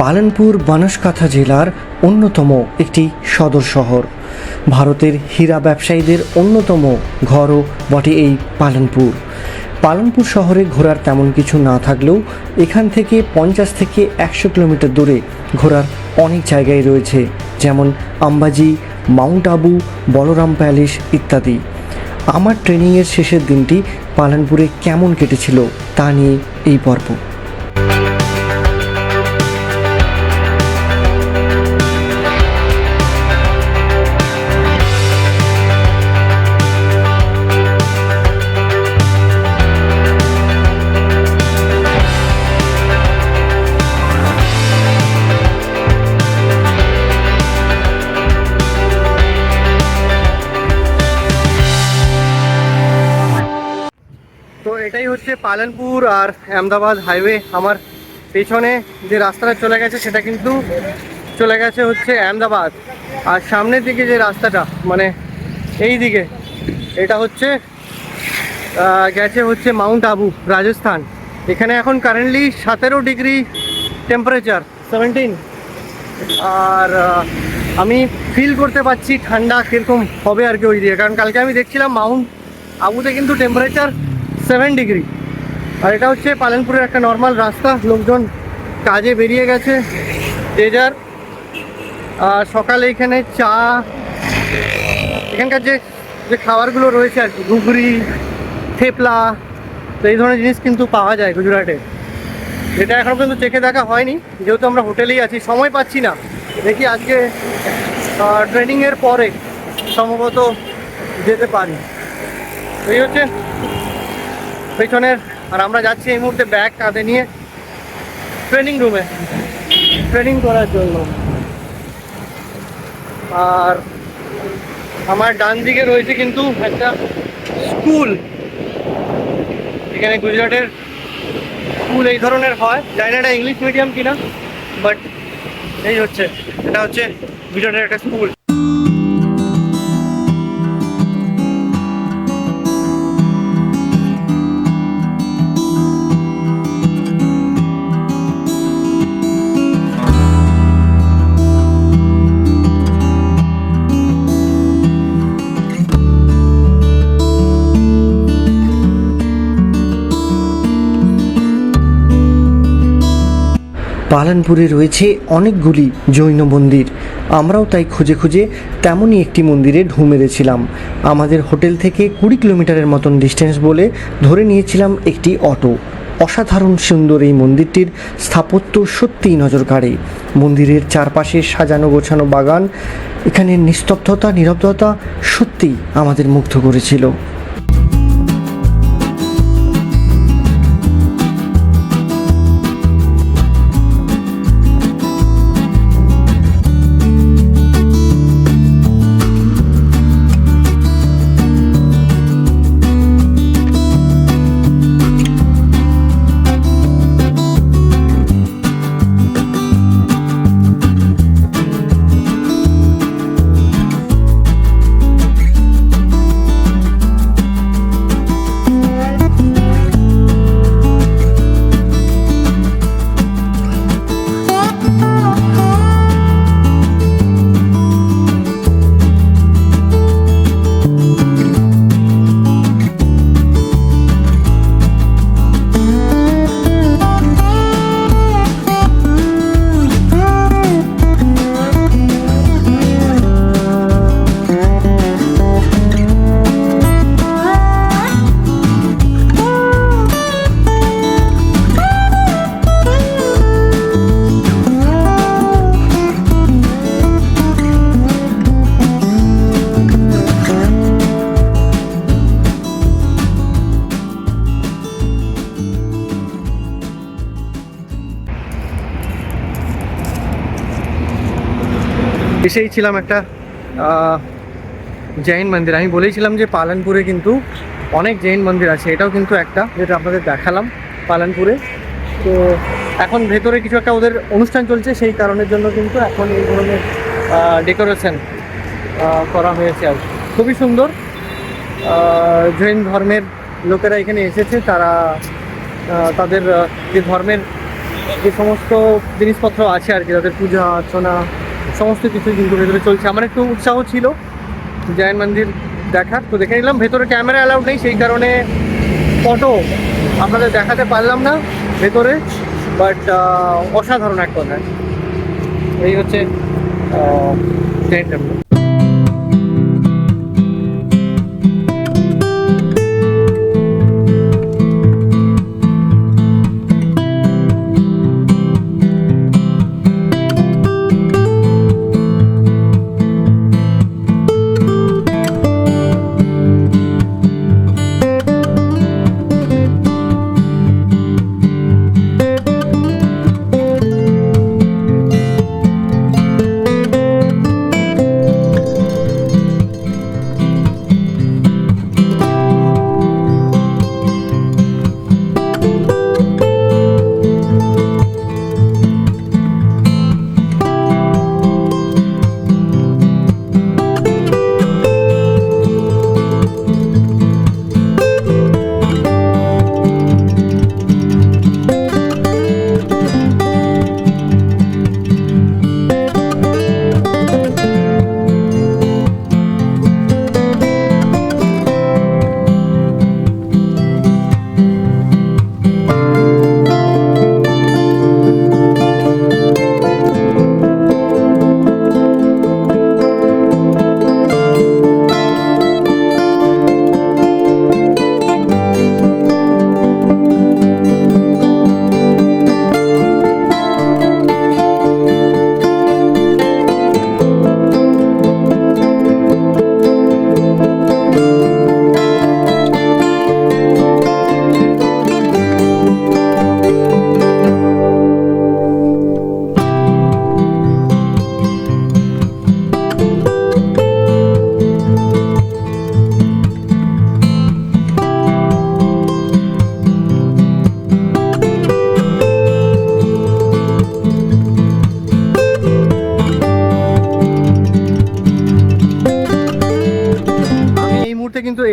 পালনপুর বানসকাথা জেলার অন্যতম একটি সদর শহর। ভারতের হীরা ব্যবসায়ীদের অন্যতম ঘরও বটে এই পালনপুর। পালনপুর শহরে ঘোরার তেমন কিছু না থাকলেও এখান থেকে পঞ্চাশ থেকে একশো কিলোমিটার দূরে ঘোরার অনেক জায়গায় রয়েছে, যেমন আম্বাজি, মাউন্ট আবু, বলরাম প্যালেস ইত্যাদি। আমার ট্রেনিংয়ের শেষের দিনটি পালনপুরে কেমন কেটেছিল তা নিয়ে এই পর্ব। হচ্ছে পালনপুর আর আহমেদাবাদ হাইওয়ে। আমার পেছনে যে রাস্তাটা চলে গেছে, সেটা কিন্তু চলে গেছে হচ্ছে আহমেদাবাদ। আর সামনের দিকে যে রাস্তাটা মানে এই দিকে, এটা হচ্ছে গেছে হচ্ছে মাউন্ট আবু, রাজস্থান। এখানে এখন কারেন্টলি সতেরো ডিগ্রি টেম্পারেচার সেভেন্টিন আর আমি ফিল করতে পারছি ঠান্ডা কীরকম হবে আর কি ওই দিকে। কারণ কালকে আমি দেখছিলাম মাউন্ট আবুতে কিন্তু টেম্পারেচার সেভেন ডিগ্রি আর এটা হচ্ছে পালনপুরের একটা নর্মাল রাস্তা। লোকজন কাজে বেরিয়ে গেছে। যে যার আর সকালে এখানে চা, এখানকার যে যে খাবারগুলো রয়েছে আর কি ঘুগরি থেপলা, তো এই ধরনের জিনিস কিন্তু পাওয়া যায় গুজরাটে। এটা এখনও পর্যন্ত চেখে দেখা হয়নি। যেহেতু আমরা হোটেলেই আছি, সময় পাচ্ছি না। দেখি আজকে ট্রেনিংয়ের পরে সম্ভবত যেতে পারি। এই হচ্ছে পেছনের, আর আমরা যাচ্ছি এই মুহূর্তে ব্যাগ কাঁধে নিয়ে ট্রেনিং রুমে ট্রেনিং করার জন্য। আর আমার ডান দিকে রয়েছে কিন্তু একটা স্কুল এখানে গুজরাটের স্কুল এই ধরনের হয়। জানি না এটা ইংলিশ মিডিয়াম কিনা বাট এই হচ্ছে, এটা হচ্ছে গুজরাটের একটা স্কুল পালানপুরে রয়েছে অনেকগুলি জৈন মন্দির। আমরাও তাই খুঁজে খুঁজে তেমনই একটি মন্দিরে ঢু মেরেছিলাম। আমাদের হোটেল থেকে কুড়ি কিলোমিটারের মতন ডিস্টেন্স বলে ধরে নিয়েছিলাম একটি অটো। অসাধারণ সুন্দর এই মন্দিরটির স্থাপত্য সত্যিই নজর কাড়ে মন্দিরের চারপাশে সাজানো গোছানো বাগান, এখানে নিস্তব্ধতা, নিরবতা সত্যিই আমাদের মুগ্ধ করেছিল। এসেই ছিলাম একটা জৈন মন্দির। আমি বলেইছিলাম যে পালনপুরে কিন্তু অনেক জৈন মন্দির আছে। এটাও কিন্তু একটা যেটা আপনাদের দেখালাম পালনপুরে। তো এখন ভেতরে কিছু একটা ওদের অনুষ্ঠান চলছে, সেই কারণের জন্য কিন্তু এখন এই ধরনের ডেকোরেশন করা হয়েছে আর খুবই সুন্দর। জৈন ধর্মের লোকেরা এখানে এসেছে। তারা তাদের যে ধর্মের যে সমস্ত জিনিসপত্র আছে আর কি, তাদের পূজা, অর্চনা সমস্ত কিছুই কিন্তু ভেতরে চলছে। আমার একটু উৎসাহ ছিল জৈন মন্দির দেখার, তো দেখে নিলাম ভেতরে ক্যামেরা অ্যালাউড নেই, সেই কারণে ফটো আপনাদের দেখাতে পারলাম না ভেতরে বাট অসাধারণ এক কথায়। এই হচ্ছে জৈন টেম্পল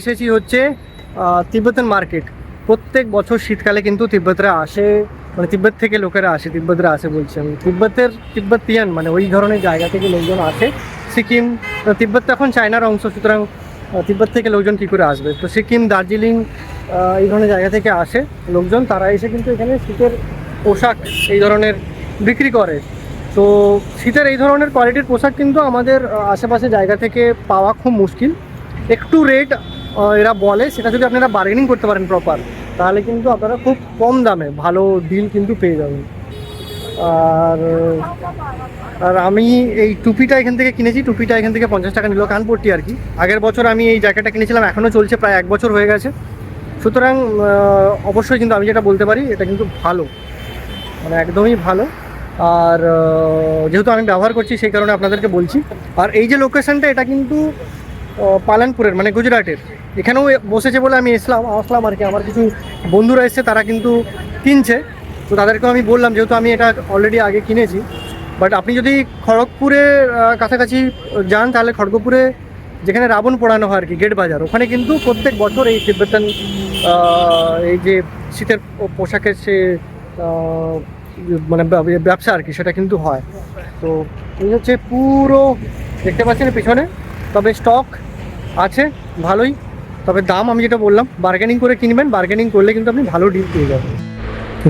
এসেছি হচ্ছে তিব্বতের মার্কেট। প্রত্যেক বছর শীতকালে কিন্তু তিব্বতরা আসে মানে তিব্বত থেকে লোকেরা আসে, তিব্বতরা আসে বলছি আমি। তিব্বতের তিব্বতিয়ান মানে ওই ধরনের জায়গা থেকে লোকজন আসে। সিকিম তিব্বত এখন চায়নার অংশ, সুতরাং তিব্বত থেকে লোকজন কী করে আসবে? তো সিকিম, দার্জিলিং এই ধরনের জায়গা থেকে আসে লোকজন, তারা এসে কিন্তু এখানে শীতের পোশাক, এই ধরনের বিক্রি করে। তো শীতের এই ধরনের কোয়ালিটির পোশাক কিন্তু আমাদের আশেপাশে জায়গা থেকে পাওয়া খুব মুশকিল। একটু রেট এরা বলে, সেটা যদি আপনারা বার্গেনিং করতে পারেন প্রপার তাহলে কিন্তু আপনারা খুব কম দামে ভালো ডিল কিন্তু পেয়ে যাবেন। আর আর আমি এই টুপিটা এখান থেকে কিনেছি, টুপিটা এখান থেকে পঞ্চাশ টাকা নিল কানপট্টি আর কি। আগের বছর আমি এই জ্যাকেটটা কিনেছিলাম এখনও চলছে প্রায় এক বছর হয়ে গেছে। সুতরাং অবশ্যই কিন্তু আমি যেটা বলতে পারি, এটা কিন্তু ভালো। মানে একদমই ভালো। আর যেহেতু আমি ব্যবহার করছি, সেই কারণে আপনাদেরকে বলছি। আর এই যে লোকেশানটা এটা কিন্তু পালানপুরের মানে গুজরাটের। এখানেও বসেছে বলে আমি এসলাম, আসলাম আর কি। আমার কিছু বন্ধুরা এসছে, তারা কিন্তু কিনছে। তো তাদেরকেও আমি বললাম, যেহেতু আমি এটা অলরেডি আগে কিনেছি। বাট আপনি যদি খড়গপুরের কাছাকাছি যান, তাহলে খড়গপুরে যেখানে রাবণ পোড়ানো হয় আর কি, গেট বাজার, ওখানে কিন্তু প্রত্যেক বছর এই তিব্বতান এই যে শীতের পোশাকের সে মানে ব্যবসা আর কি, সেটা কিন্তু হয়। তো এই হচ্ছে পুরো, দেখতে পাচ্ছেন পিছনে? তবে স্টক আছে, ভালোই। তবে দাম আমি যেটা বললাম বার্গেনিং করে কিনবেন বার্গেনিং করলে কিন্তু আপনি ভালো ডিল পেয়ে যাবেন।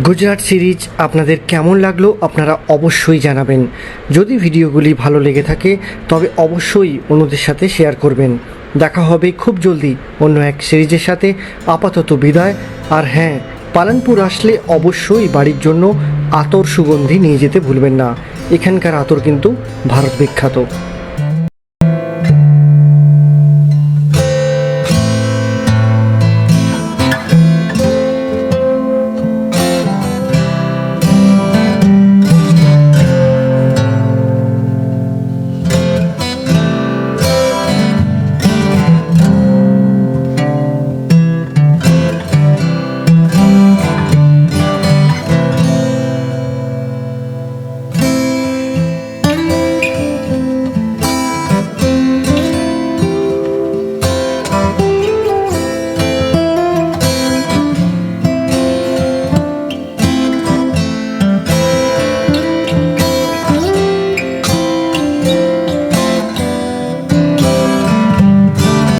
গুজরাট সিরিজ আপনাদের কেমন লাগল আপনারা অবশ্যই জানাবেন। যদি ভিডিওগুলি ভালো লেগে থাকে, তবে অবশ্যই অন্যদের সাথে শেয়ার করবেন। দেখা হবে খুব জলদি অন্য এক সিরিজের সাথে। আপাতত বিদায়। আর হ্যাঁ পালানপুর আসলে অবশ্যই বাড়ির জন্য আতর সুগন্ধি নিয়ে যেতে ভুলবেন না। এখানকার আতর কিন্তু ভারত বিখ্যাত।